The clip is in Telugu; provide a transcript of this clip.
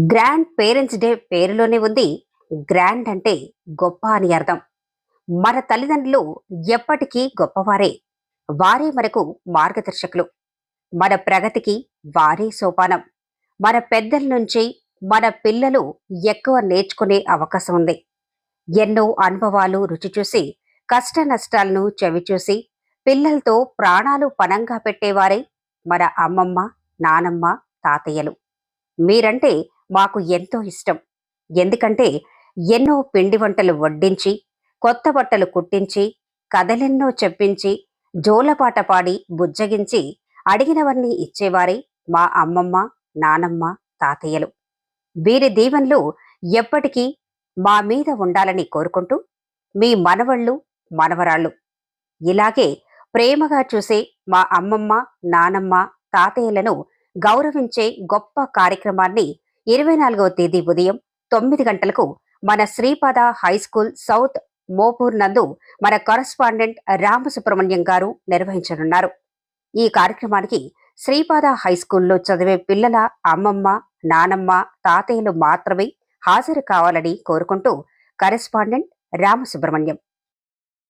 గ్రాండ్ పేరెంట్స్ డే పేరులోనే ఉంది. గ్రాండ్ అంటే గొప్ప అని అర్థం. మన తల్లిదండ్రులు ఎప్పటికీ గొప్పవారే. వారే మనకు మార్గదర్శకులు. మన ప్రగతికి వారే సోపానం. మన పెద్దల నుంచి మన పిల్లలు ఎక్కువ నేర్చుకునే అవకాశం ఉంది. ఎన్నో అనుభవాలు రుచి చూసి కష్ట నష్టాలను చవిచూసి పిల్లలతో ప్రాణాలు పణంగా పెట్టేవారే మన అమ్మమ్మ నానమ్మ తాతయ్యలు. మీరంటే మాకు ఎంతో ఇష్టం. ఎందుకంటే ఎన్నో పిండి వంటలు వడ్డించి కొత్త బట్టలు కుట్టించి కథలెన్నో చెప్పించి జోలపాట పాడి బుజ్జగించి అడిగినవన్నీ ఇచ్చేవారే మా అమ్మమ్మ నానమ్మ తాతయ్యలు. వీరి దీవెనలు ఎప్పటికీ మా మీద ఉండాలని కోరుకుంటూ మీ మనవళ్ళు మనవరాళ్ళు ఇలాగే ప్రేమగా చూసే మా అమ్మమ్మ నానమ్మ తాతయ్యలను గౌరవించే గొప్ప కార్యక్రమాన్ని ఇరవై నాలుగవ తేదీ ఉదయం తొమ్మిది గంటలకు మన Sripada high school south Mopur నందు మన కరస్పాండెంట్ రామసుబ్రహ్మణ్యం గారు నిర్వహించనున్నారు. ఈ కార్యక్రమానికి శ్రీపాద హై స్కూల్లో చదివే పిల్లల అమ్మమ్మ నానమ్మ తాతయ్యలు మాత్రమే హాజరు కావాలని కోరుకుంటూ కరెస్పాండెంట్ రామసుబ్రహ్మణ్యం